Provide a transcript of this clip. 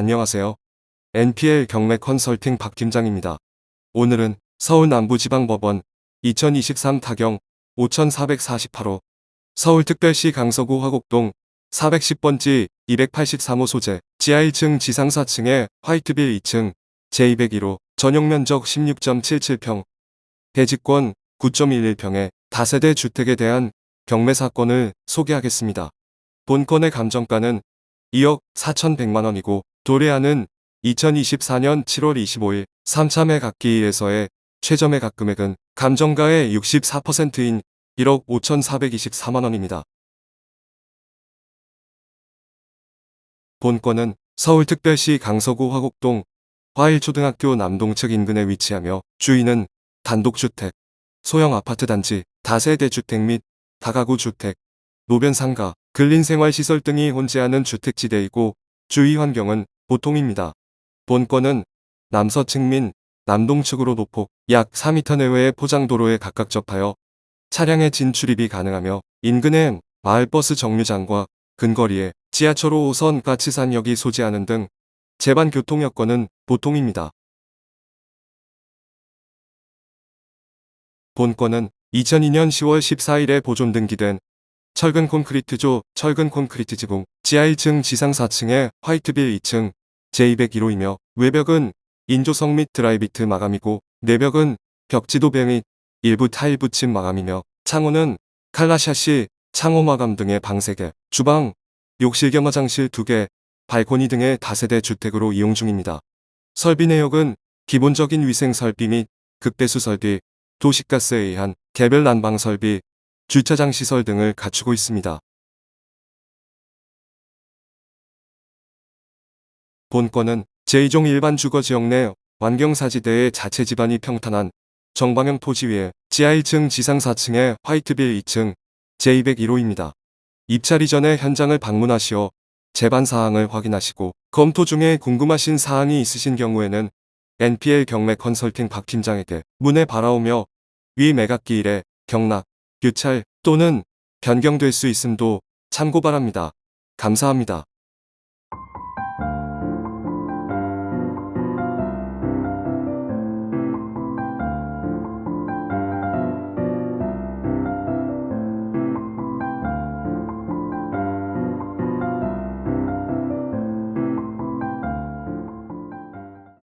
안녕하세요. NPL 경매 컨설팅 박 팀장입니다. 오늘은 서울 남부지방법원 2023 타경 5448호 서울특별시 강서구 화곡동 410번지 283호 소재 지하 1층 지상 4층에 화이트빌 2층 제201호 전용 면적 16.77평 대지권 9.11평의 다세대 주택에 대한 경매 사건을 소개하겠습니다. 본건의 감정가는 2억 4,100만원이고 도래하는 2024년 7월 25일 3참회 각기에서의 최저 매 각 금액은 감정가의 64%인 1억 5,424만원입니다. 본건은 서울특별시 강서구 화곡동 화일초등학교 남동측 인근에 위치하며 주인은 단독주택, 소형 아파트 단지, 다세대 주택 및 다가구 주택, 노변 상가, 근린생활시설 등이 혼재하는 주택지대이고 주위 환경은 보통입니다. 본건은 남서 측 민 남동 측으로 노폭 약 4m 내외의 포장도로에 각각 접하여 차량의 진출입이 가능하며 인근엔 마을버스 정류장과 근거리에 지하철 5호선 가치산역이 소재하는 등 제반 교통 여건은 보통입니다. 본건은 2002년 10월 14일에 보존 등기된 철근 콘크리트조 철근 콘크리트 지붕 지하 1층 지상 4층에 화이트빌 2층 제201호이며 외벽은 인조석 및 드라이비트 마감이고 내벽은 벽지도배 및 일부 타일 붙임 마감이며 창호는 칼라샤시 창호 마감 등의 방 3개, 주방, 욕실 겸 화장실 2개, 발코니 등의 다세대 주택으로 이용 중입니다. 설비 내역은 기본적인 위생 설비 및 극대수 설비, 도시가스에 의한 개별 난방 설비, 주차장 시설 등을 갖추고 있습니다. 본건은 제2종 일반 주거지역 내 환경사지대의 자체 지반이 평탄한 정방형 토지 위에 지하 1층 지상 4층에 화이트빌 2층 제201호입니다. 입찰 이전에 현장을 방문하시어 제반 사항을 확인하시고 검토 중에 궁금하신 사항이 있으신 경우에는 NPL 경매 컨설팅 박 팀장에게 문의 바라오며 위 매각기일에 경락, 유찰 또는 변경될 수 있음도 참고 바랍니다. 감사합니다.